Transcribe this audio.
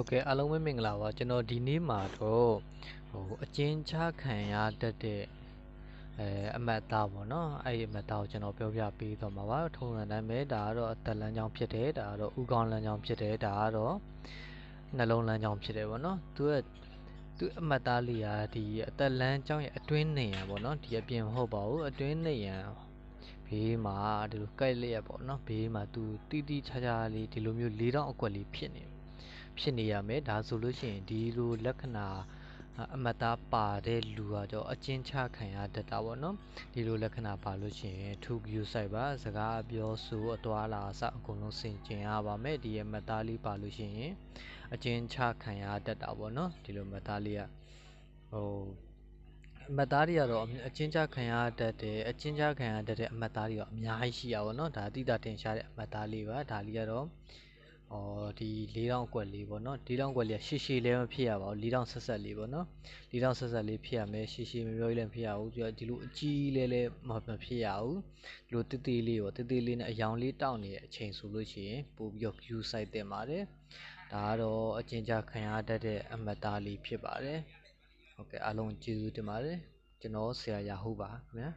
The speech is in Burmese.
ဟုတ်ကဲ့အားလုံးပဲမင်္ဂလာပါကျွန်တော်ဒီနေ့မှာတော့ဟိုအကျဉ်းချခံရတတ်တဲ့အဲအမတ်သားပေါ့နော်အဲ့ဒီအမတ်သားကိုကျွန်တော်ပြောပြပေးတော့မှာပါထုံးစံတိုင်းပဲဒါကတော့အသက်လမ်းကြောင်းဖြစ်တယ်ဒါကတော့ဥကောင်းလမ်းကြောင်းဖြစ်တယ်ဒါကတော့နှလုံးလမ်းကြောင်းဖြစ်တယ်ပေါ့နော်သူကသူအမတ်သားလေးကဒီအသက်လမ်းကြောင်းရဲ့အတွင်းနေရပေါ့နော်ဒီအပြင်မဟုတ်ပါဘူးအတွင်းနေရဘေးမှာဒီလိုကြိုက်လျက်ပေါ့နော်ဘေးမှာသူတီးတီးခြားခြားလေးဒီလိုမျိုးလေးတောင်အကွက်လေးဖြစ်နေတယ် ဖြစ်နေရမယ်ဒါဆိုလို့ရှိရင်ဒီလိုလက္ခဏာအမတ်သားပါတဲ့လူကတော့အချင်းချခံရတတ်တာပေါ့နော်ဒီလိုလက္ခဏာပါလို့ရှိရင်ထူကယူဆိုင်ပါစကားပြောဆိုအသွာလာအစအကုန်လုံးဆင်ကျင်ရပါမယ်ဒီအမတ်သားလေးပါလို့ရှိရင်အချင်းချခံရတတ်တာပေါ့နော်ဒီလိုမတ်သားလေးကဟိုအမတ်သားတွေကတော့အချင်းချခံရတတ်တယ်အချင်းချခံရတတ်တဲ့အမတ်သားတွေတော့အများကြီးရှိရပါတော့ဒါအတိအတာတင်ရှားတဲ့အမတ်သားလေးပါဒါလေးကတော့ ဟောဒီ၄တောင်ကွက်လေးပေါ့နော်၄တောင်ကွက်လေးရှည်ရှည်လည်းမဖြစ်ရပါဘူး၄တောင်ဆက်ဆက်လေးပေါ့နော်၄တောင်ဆက်ဆက်လေးဖြစ်ရမယ်ရှည်ရှည်မပြောလည်းမဖြစ်ရဘူးပြီးတော့ဒီလိုအကြီးလေးလည်းမဖြစ်ရဘူးဒီလိုတိတိလေးပေါ့တိတိလေးနဲ့အယောင်လေးတောက်နေတဲ့အချိန်ဆိုလို့ရှိရင်ပို့ပြီးတော့ view site တင်ပါတယ်ဒါကတော့အကျဉ်းချခံရတတ်တဲ့အမတ်သားလေးဖြစ်ပါတယ်ဟုတ်ကဲ့အားလုံးကျေးဇူးတင်ပါတယ်ကျွန်တော်ဆရာရာဟုတ်ပါခင်ဗျာ